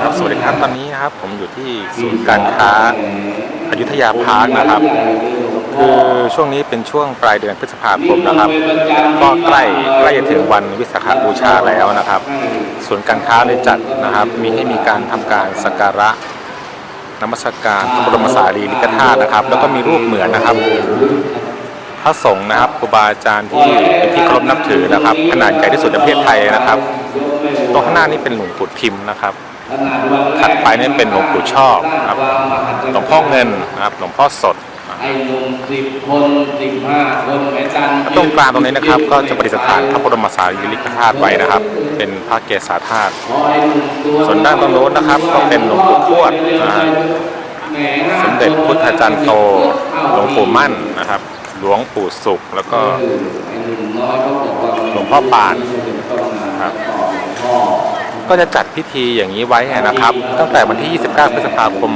ครับสวัสดีครับตอนนี้นะครับผมอยู่ที่ศูนย์การค้าอยุธยาพาร์คนะครับ คือช่วงนี้เป็นช่วงปลายเดือนพฤษภาคมนะครับ ก็ใกล้ใกล้จะถึงวันวิสาขบูชาแล้วนะครับศูนย์การค้าเลยจัดนะครับ มีให้มีการทำการสักการะนมัสการพระบรมสารีริกธาตุนะครับ แล้วก็มีรูปเหมือนนะครับพระสงฆ์นะครับครูบาอาจารย์ที่เป็นที่เคารพนับถือนะครับ ขนาดใหญ่ที่สุดในประเทศไทยนะครับ ตรงข้างหน้านี่เป็นหลวงปู่ทิมนะครับ ถัดไปนี่เป็นหลวงปู่ชอบนะครับหลวงพ่อเงินนะครับหลวงพ่อสดไอ้หนุ่มสิบคนสิบห้าคนแม่จันตรงกลางตรงนี้นะครับ ก็จะประดิษฐานพระบรมสารีริกธาตุไว้นะครับ เป็นพระเกศาธาตุส่วนด้านตรงโน้นนะครับ ก็เป็นหลวงปู่ทวดนะฮะสมเด็จพุทธจารย์โตหลวงปู่มั่นนะครับ หลวงปู่สุขแล้วก็หลวงพ่อปานนะครับ ก็จะจัดพิธีอย่างนี้ไว้นะครับ ตั้งแต่วันที่ 29 พฤษภาคม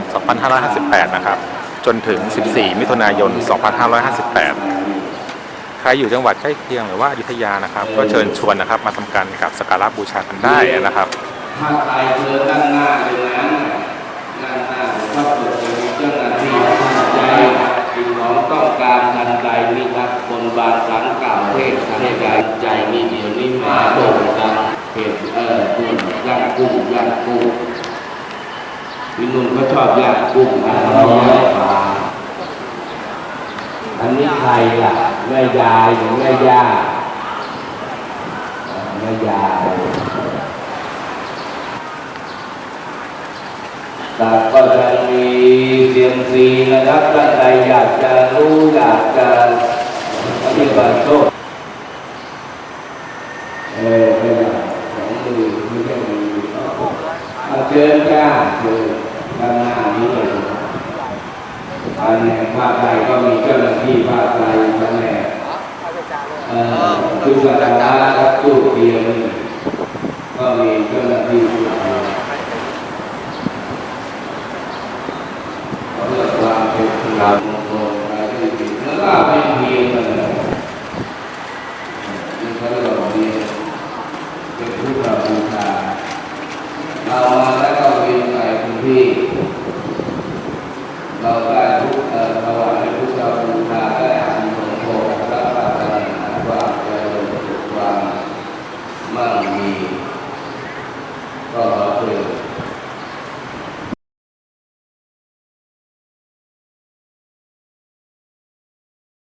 2558 นะครับ จนถึง 14 มิถุนายน 2558 ใครอยู่จังหวัดใกล้เคียงหรือว่าอยุธยานะครับ ก็เชิญชวนนะครับมาทำการกับสักการะบูชากันได้นะครับถ้าใครเชิญด้านหน้าเลยนะด้านหน้าก็เปิดจะมีเจ้าหน้าที่ใจสิ่งของต้องการทันใจมีทักคนบานสังกล่าวเทศทันใจใจมีเดียวนี้มาโด่งดังเหตุเออคุณ ย่างกุ้งย่างกุ้งพี่นุ่นเขาชอบย่างกุ้งนะเราย่างปลาอันนี้ใครล่ะแม่ยายหรือแม่ย่าแม่ยายแต่ก็จะมีเซียมซีนะครับท่านใดอยากจะรู้อยากจะปฏิบัติโชคเออไม่ได้ของมือไม่ใช่มือ มาเจิญาติอยู่ด้านหน้านี้เลยตำแหน่งภาคใดก็มีเจ้าหน้าที่ภาคใดตำแหน่งคือจัตว์ร้ายตู้เตียงก็มีเจ้าหน้าที่ เรามาแล้วก็เวียนไปคุณพี่เราได้ทุกเอ่อถวายทุกเราบูชาได้อานิสงส์โคละปราศนาความเจริญความมั่งมีก็ขอเพื่อ